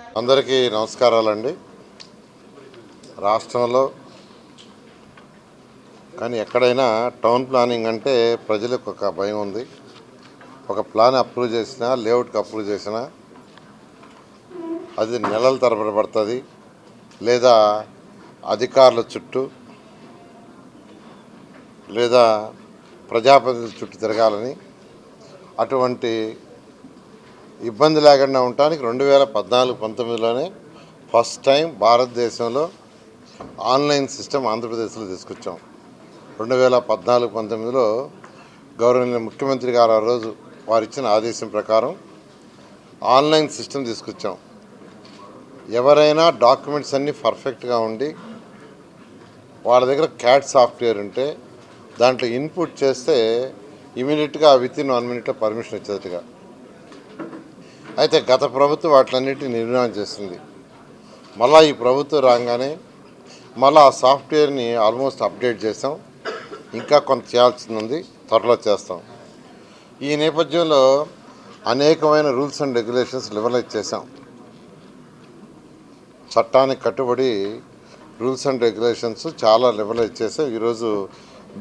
అందరికీ నమస్కారాలండి. రాష్ట్రంలో కానీ ఎక్కడైనా టౌన్ ప్లానింగ్ అంటే ప్రజలకు ఒక భయం ఉంది. ఒక ప్లాన్ అప్రూవ్ చేసినా లేఅవుట్కి అప్రూవ్ చేసినా అది నెలల తరబడి పడుతుంది. లేదా అధికారుల చుట్టూ లేదా ప్రజాప్రతినిధుల చుట్టూ తిరగాలని అటువంటి ఇబ్బంది లేకుండా ఉండటానికి రెండు వేల పద్నాలుగు పంతొమ్మిదిలోనే ఫస్ట్ టైం భారతదేశంలో ఆన్లైన్ సిస్టమ్ ఆంధ్రప్రదేశ్లో తీసుకొచ్చాం. రెండు వేల పద్నాలుగు పంతొమ్మిదిలో గౌరవనీయ ముఖ్యమంత్రి గారు ఆ రోజు వారు ఇచ్చిన ఆదేశం ప్రకారం ఆన్లైన్ సిస్టమ్ తీసుకొచ్చాం. ఎవరైనా డాక్యుమెంట్స్ అన్నీ పర్ఫెక్ట్గా ఉండి వాళ్ళ దగ్గర క్యాట్ సాఫ్ట్వేర్ ఉంటే దాంట్లో ఇన్పుట్ చేస్తే ఇమీడియట్గా విత్ ఇన్ వన్ మినిట్లో పర్మిషన్ వచ్చేట్టుగా అయితే గత ప్రభుత్వం వాటిలన్నింటినీ నిర్మాణం చేసింది మళ్ళా ఈ ప్రభుత్వం రాగానే మళ్ళీ ఆ సాఫ్ట్వేర్ని ఆల్మోస్ట్ అప్డేట్ చేసాం ఇంకా కొంత చేయాల్సింది ఉంది త్వరలో చేస్తాం. ఈ నేపథ్యంలో అనేకమైన రూల్స్ అండ్ రెగ్యులేషన్స్ లిబరలైజ్ చేసాం చట్టానికి కట్టుబడి రూల్స్ అండ్ రెగ్యులేషన్స్ చాలా లిబరలైజ్ చేసాం ఈరోజు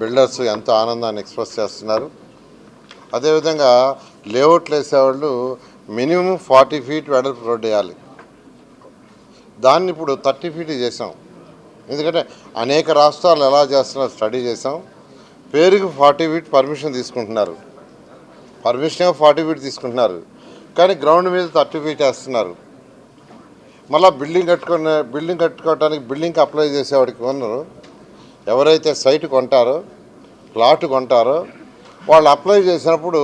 బిల్డర్స్ ఎంతో ఆనందాన్ని ఎక్స్ప్రెస్ చేస్తున్నారు. అదేవిధంగా లేఅవుట్లు వేసేవాళ్ళు మినిమం ఫార్టీ ఫీట్ వెడల్పు రోడ్ వేయాలి. దాన్ని ఇప్పుడు థర్టీ ఫీట్ చేసాం ఎందుకంటే అనేక రాష్ట్రాలు ఎలా చేస్తున్నారో స్టడీ చేసాం పేరుకి ఫార్టీ ఫీట్ పర్మిషన్ తీసుకుంటున్నారు. పర్మిషన్ ఫార్టీ ఫీట్ తీసుకుంటున్నారు. కానీ గ్రౌండ్ మీద థర్టీ ఫీట్ వేస్తున్నారు. మళ్ళీ బిల్డింగ్ కట్టుకునే బిల్డింగ్ కట్టుకోవడానికి బిల్డింగ్కి అప్లై చేసేవాడికి ఉన్నారు. ఎవరైతే సైట్ కొంటారో ప్లాట్ కొంటారో వాళ్ళు అప్లై చేసినప్పుడు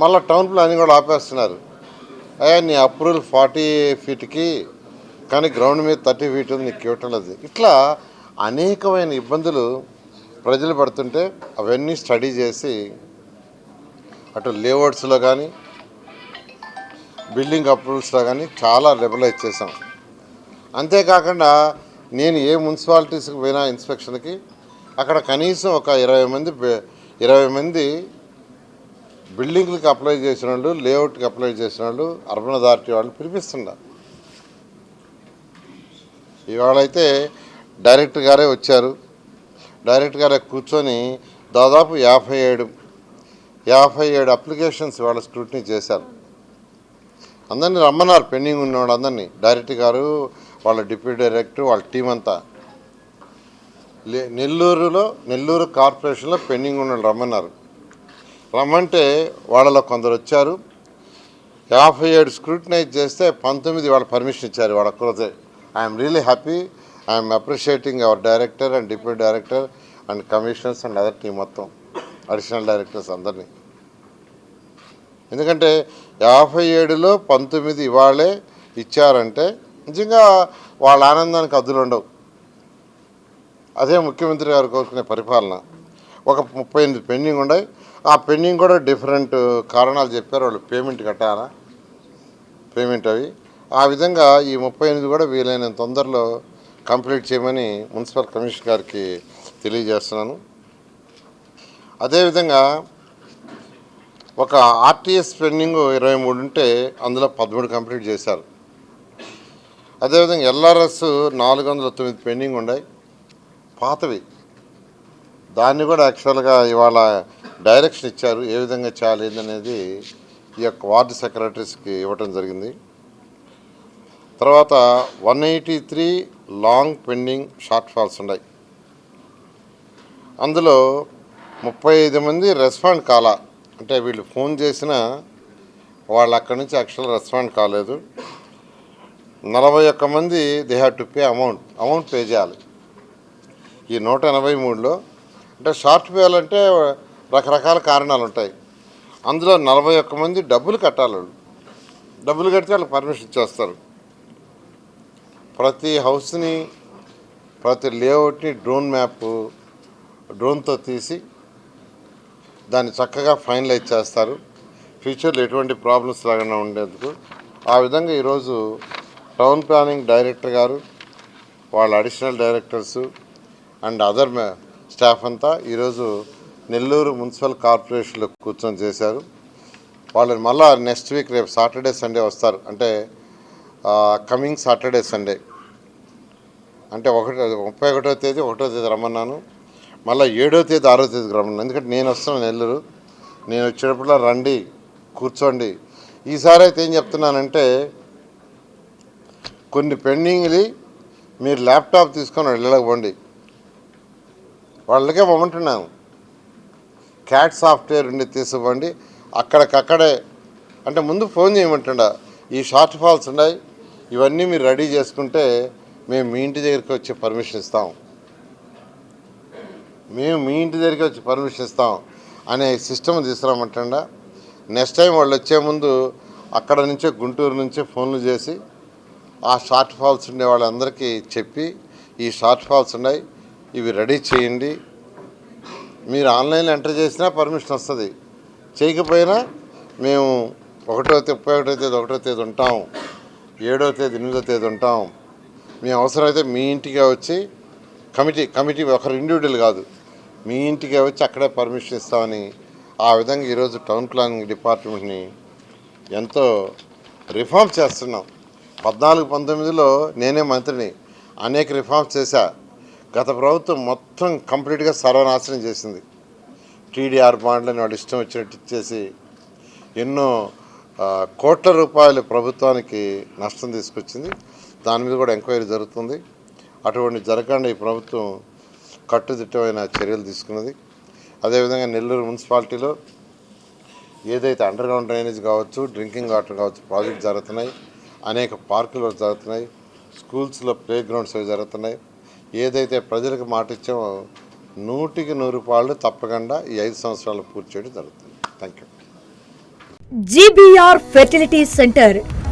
మళ్ళీ టౌన్ ప్లానింగ్ కూడా ఆపేస్తున్నారు. అయ్యా నీ అప్రూవల్ ఫార్టీ ఫీట్కి కానీ గ్రౌండ్ మీద థర్టీ ఫీట్ ఉంది నీకు ఇవ్వట్లేదు ఇట్లా అనేకమైన ఇబ్బందులు ప్రజలు పడుతుంటే అవన్నీ స్టడీ చేసి అటు లేఅవుట్స్లో కానీ బిల్డింగ్ అప్రూవల్స్లో కానీ చాలా రెబలైజ్ చేసాం అంతేకాకుండా నేను ఏ మున్సిపాలిటీస్కి పోయినా ఇన్స్పెక్షన్కి అక్కడ కనీసం ఒక ఇరవై మంది ఇరవై మంది బిల్డింగ్లకు అప్లై చేసిన వాళ్ళు లేఅవుట్కి అప్లై చేసిన వాళ్ళు అర్బన్ అథారిటీ వాళ్ళు పిలిపిస్తున్నారు. ఇవాళైతే డైరెక్టర్ గారే వచ్చారు. డైరెక్టర్ గారే కూర్చొని దాదాపు యాభై ఏడు యాభై ఏడు అప్లికేషన్స్ ఇవాళ స్క్రూటినీ చేశారు. అందరినీ రమ్మన్నారు పెండింగ్ ఉన్నవాడు అందరినీ. డైరెక్టర్ గారు వాళ్ళ డిప్యూటీ డైరెక్టర్ వాళ్ళ టీం అంతా. లే- నెల్లూరులో నెల్లూరు కార్పొరేషన్లో పెండింగ్ ఉన్న రమ్మన్నారు. రమ్మంటే వాళ్ళలో కొందరు వచ్చారు. యాభై ఏడు స్క్రూటినైజ్ చేస్తే పంతొమ్మిది వాళ్ళ పర్మిషన్ ఇచ్చారు వాళ్ళ ఒక్కరితే I'm really happy. I'm appreciating our director and deputy director and commissioners and other team మొత్తం అడిషనల్ డైరెక్టర్స్ అందరినీ. ఎందుకంటే యాభై ఏడులో పంతొమ్మిది ఇవాళే ఇచ్చారంటే నిజంగా వాళ్ళ ఆనందానికి అద్దులు ఉండవు. అదే ముఖ్యమంత్రి గారు కోరుకునే పరిపాలన. ఒక ముప్పై ఎనిమిది పెండింగ్ ఉన్నాయి ఆ పెండింగ్ కూడా డిఫరెంట్ కారణాలు చెప్పారు. వాళ్ళు పేమెంట్ కట్టాలా? పేమెంట్ అవి. ఆ విధంగా ఈ ముప్పై ఎనిమిది కూడా వీలైనంత తొందరలో కంప్లీట్ చేయమని మున్సిపల్ కమిషనర్ గారికి తెలియజేస్తున్నాను. అదేవిధంగా ఒక ఆర్టీఎస్ పెండింగ్ ఇరవై మూడు ఉంటే అందులో పదమూడు కంప్లీట్ చేశారు. అదేవిధంగా ఎల్ఆర్ఎస్ నాలుగు వందల తొమ్మిది పెండింగ్ ఉన్నాయి పాతవి. దాన్ని కూడా యాక్చువల్గా ఇవాళ డైరెక్షన్ ఇచ్చారు ఏ విధంగా చేయాలి అనేది ఈ యొక్క వార్డు సెక్రటరీస్కి ఇవ్వటం జరిగింది. తర్వాత one eighty three long pending shortfalls ఉన్నాయి. అందులో ముప్పై ఐదు మంది రెస్పాండ్ కాల. అంటే వీళ్ళు ఫోన్ చేసినా వాళ్ళు అక్కడి నుంచి యాక్చువల్ రెస్పాండ్ కాలేదు. నలభై ఒక్క మంది they have to pay amount amount pay చేయాలి. ఈ నూట ఎనభై మూడులో అంటే షార్ట్ పేయాలంటే రకరకాల కారణాలు ఉంటాయి అందులో నలభై ఒక్క మంది డబ్బులు కట్టాలి డబ్బులు కడితే వాళ్ళకి పర్మిషన్ ఇచ్చేస్తారు. ప్రతి హౌస్ని ప్రతి లేఅవుట్ని డ్రోన్ మ్యాప్ డ్రోన్తో తీసి దాన్ని చక్కగా ఫైనలైజ్ చేస్తారు. ఫ్యూచర్లో ఎటువంటి ప్రాబ్లమ్స్ లేకుండా ఉండేందుకు. ఆ విధంగా ఈరోజు టౌన్ ప్లానింగ్ డైరెక్టర్ గారు వాళ్ళ additional directors and other staff అంతా ఈరోజు నెల్లూరు మున్సిపల్ కార్పొరేషన్లో కూర్చొని చేశారు. వాళ్ళని మళ్ళా నెక్స్ట్ వీక్ రేపు సాటర్డే సండే వస్తారు. అంటే కమింగ్ సాటర్డే సండే. అంటే ఒకటో ముప్పై ఒకటో తేదీ ఒకటో తేదీ రమ్మన్నాను. మళ్ళీ ఏడో తేదీ ఆరో తేదీకి రమ్మన్నాను. ఎందుకంటే నేను వస్తున్నాను నెల్లూరు. నేను వచ్చేటప్పుడు రండి కూర్చోండి. ఈసారి అయితే ఏం చెప్తున్నానంటే కొన్ని పెండింగ్లు మీరు ల్యాప్టాప్ తీసుకొని వెళ్ళకపోండి వాళ్ళకే పంపుతున్నాను క్యాట్ సాఫ్ట్వేర్ ఉండి తీసుకోండి అక్కడికక్కడే అంటే ముందు ఫోన్ చేయమంటుండ ఈ షార్ట్ ఫాల్స్ ఉన్నాయి ఇవన్నీ మీరు రెడీ చేసుకుంటే మేము మీ ఇంటి దగ్గరికి వచ్చి పర్మిషన్ ఇస్తాం. మేము మీ ఇంటి దగ్గరికి వచ్చి పర్మిషన్ ఇస్తాం అనే సిస్టమ్ తీసుకురామంటుండ. నెక్స్ట్ టైం వాళ్ళు వచ్చే ముందు అక్కడ నుంచే గుంటూరు నుంచే ఫోన్లు చేసి ఆ షార్ట్ ఫాల్స్ ఉండే వాళ్ళందరికీ చెప్పి ఈ షార్ట్ ఫాల్స్ ఉన్నాయి ఇవి రెడీ చేయండి. మీరు ఆన్లైన్లో ఎంటర్ చేసినా పర్మిషన్ వస్తుంది. చేయకపోయినా మేము ఒకటో ముప్పై ఒకటో తేదీ ఒకటో తేదీ ఉంటాం. ఏడో తేదీ ఎనిమిదో తేదీ ఉంటాం. మీ అవసరమైతే మీ ఇంటికే వచ్చి కమిటీ కమిటీ ఒకరు ఇండివిజువల్ కాదు. మీ ఇంటికే వచ్చి అక్కడే పర్మిషన్ ఇస్తామని ఆ విధంగా ఈరోజు టౌన్ ప్లానింగ్ డిపార్ట్మెంట్ని ఎంతో రిఫార్మ్ చేస్తున్నాం. పద్నాలుగు పంతొమ్మిదిలో నేనే మంత్రిని. అనేక రిఫార్మ్స్ చేశా. గత ప్రభుత్వం మొత్తం కంప్లీట్గా సర్వనాశనం చేసింది. టీడీఆర్ బాండ్లని వాళ్ళు ఇష్టం వచ్చినట్టు ఇచ్చేసి ఎన్నో కోట్ల రూపాయలు ప్రభుత్వానికి నష్టం తీసుకొచ్చింది. దాని మీద కూడా ఎంక్వైరీ జరుగుతుంది. అటువంటి జరగకుండా ఈ ప్రభుత్వం కట్టుదిట్టమైన చర్యలు తీసుకున్నది. అదేవిధంగా నెల్లూరు మున్సిపాలిటీలో ఏదైతే అండర్ గ్రౌండ్ డ్రైనేజ్ కావచ్చు డ్రింకింగ్ వాటర్ కావచ్చు ప్రాజెక్ట్ జరుగుతున్నాయి. అనేక పార్కులు జరుగుతున్నాయి. స్కూల్స్లో ప్లే గ్రౌండ్స్ అవి జరుగుతున్నాయి. ఏదైతే ప్రజలకు మాట ఇచ్చామో నూటికి నూరు పాళ్ళు తప్పకుండా ఈ ఐదు సంవత్సరాలు పూర్తి చేయడం జరుగుతుంది. Thank you GBR fertility centre